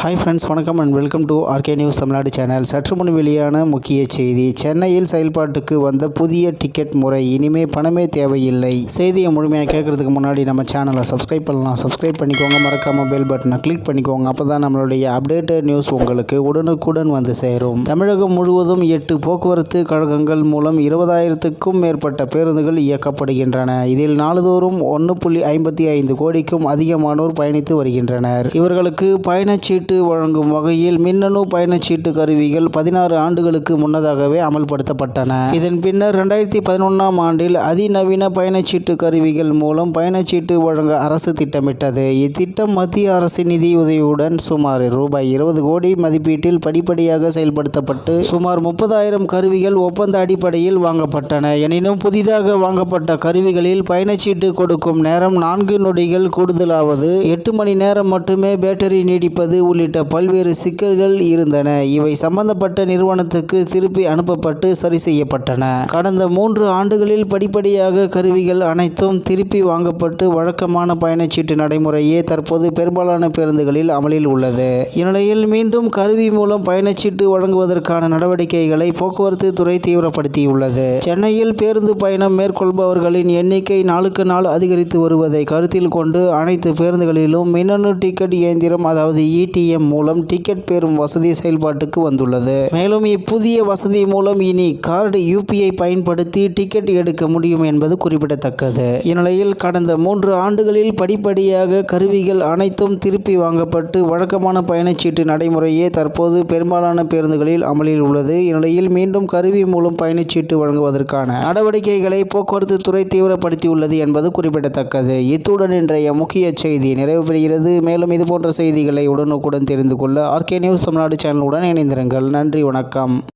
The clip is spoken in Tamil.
ஹாய் ஃப்ரெண்ட்ஸ் வணக்கம் and welcome to RK news Tamil Nadu channel சற்று முன் வெளியான முக்கிய செய்தி சென்னையில் செயல்பாட்டுக்கு வந்த புதிய டிக்கெட் முறை இனிமே பணமே தேவையில்லை. செய்தியை முழுமையாக கேட்கறதுக்கு முன்னாடி நம்ம சேனலை சப்ஸ்கிரைப் பண்ணலாம். சப்ஸ்கிரைப் பண்ணிக்கோங்க மறக்காம பெல் பட்டனை கிளிக் பண்ணிக்கோங்க. அப்போ தான் நம்மளுடைய அப்டேட்டட் நியூஸ் உங்களுக்கு உடனுக்குடன் வந்து சேரும். தமிழகம் முழுவதும் எட்டு போக்குவரத்து கழகங்கள் மூலம் இருபதாயிரத்துக்கும் மேற்பட்ட பேருந்துகள் இயக்கப்படுகின்றன. இதில் நாள்தோறும் ஒன்று புள்ளி ஐம்பத்தி ஐந்து கோடிக்கும் அதிகமானோர் பயணித்து வருகின்றனர். இவர்களுக்கு பயணச்சீட்டு வழங்கும் வகையில் மின்னணு பயணச்சீட்டு கருவிகள் பதினாறு ஆண்டுகளுக்கு முன்னதாகவே அமல்படுத்தப்பட்டன. இதன் பின்னர் இரண்டாயிரத்தி பதினொன்றாம் ஆண்டில் அதிநவீன பயணச்சீட்டு கருவிகள் மூலம் பயணச்சீட்டு வழங்க அரசு திட்டமிட்டது. இத்திட்டம் மத்திய அரசின் நிதியுதவியுடன் சுமார் ரூபாய் இருபது கோடி மதிப்பீட்டில் படிப்படியாக செயல்படுத்தப்பட்டு சுமார் முப்பதாயிரம் கருவிகள் ஒப்பந்த அடிப்படையில் வாங்கப்பட்டன. எனினும் புதிதாக வாங்கப்பட்ட கருவிகளில் பயணச்சீட்டு கொடுக்கும் நேரம் நான்கு நொடிகள் கூடுதலாவது எட்டு மணி நேரம் மட்டுமே பேட்டரி நீடிப்பது உள்ளிட்ட பல்வேறு சிக்கல்கள் இருந்தன. இவை சம்பந்தப்பட்ட நிறுவனத்துக்கு திருப்பி அனுப்பப்பட்டு சரி செய்யப்பட்டன. கடந்த மூன்று ஆண்டுகளில் படிப்படியாக கருவிகள் அனைத்தும் திருப்பி வாங்கப்பட்டு வழக்கமான பயணச்சீட்டு நடைமுறையே தற்போது பெரும்பாலான பேருந்துகளில் அமலில் உள்ளது. இந்நிலையில் மீண்டும் கருவி மூலம் பயணச்சீட்டு வழங்குவதற்கான நடவடிக்கைகளை போக்குவரத்து துறை தீவிரப்படுத்தியுள்ளது. சென்னையில் பேருந்து பயணம் மேற்கொள்பவர்களின் எண்ணிக்கை நாளுக்கு நாள் அதிகரித்து வருவதை கருத்தில் கொண்டு அனைத்து பேருந்துகளிலும் மின்னணு டிக்கெட் இயந்திரம் அதாவது ஏடிஎம் மூலம் டிக்கெட் பெறும் வசதி செயல்பாட்டுக்கு வந்துள்ளது. மேலும் இப்புதிய வசதி மூலம் இனி கார்டு யூபிஐ பயன்படுத்தி டிக்கெட் எடுக்க முடியும் என்பது குறிப்பிடத்தக்கது. இந்நிலையில் கடந்த மூன்று ஆண்டுகளில் படிப்படியாக கருவிகள் அனைத்தும் திருப்பி வாங்கப்பட்டு வழக்கமான பயணச்சீட்டு நடைமுறையே தற்போது பெரும்பாலான பேருந்துகளில் அமலில் உள்ளது. இந்நிலையில் மீண்டும் கருவி மூலம் பயணச்சீட்டு வழங்குவதற்கான நடவடிக்கைகளை போக்குவரத்து துறை தீவிரப்படுத்தியுள்ளது என்பது குறிப்பிடத்தக்கது. இத்துடன் இன்றைய முக்கிய செய்தி நிறைவு பெறுகிறது. மேலும் இதுபோன்ற செய்திகளை உடனுக்குடன் தெரிந்து கொள்ள ஆர்கே நியூஸ் தமிழ்நாடு சேனலுடன் இணைந்திருங்கள். நன்றி வணக்கம்.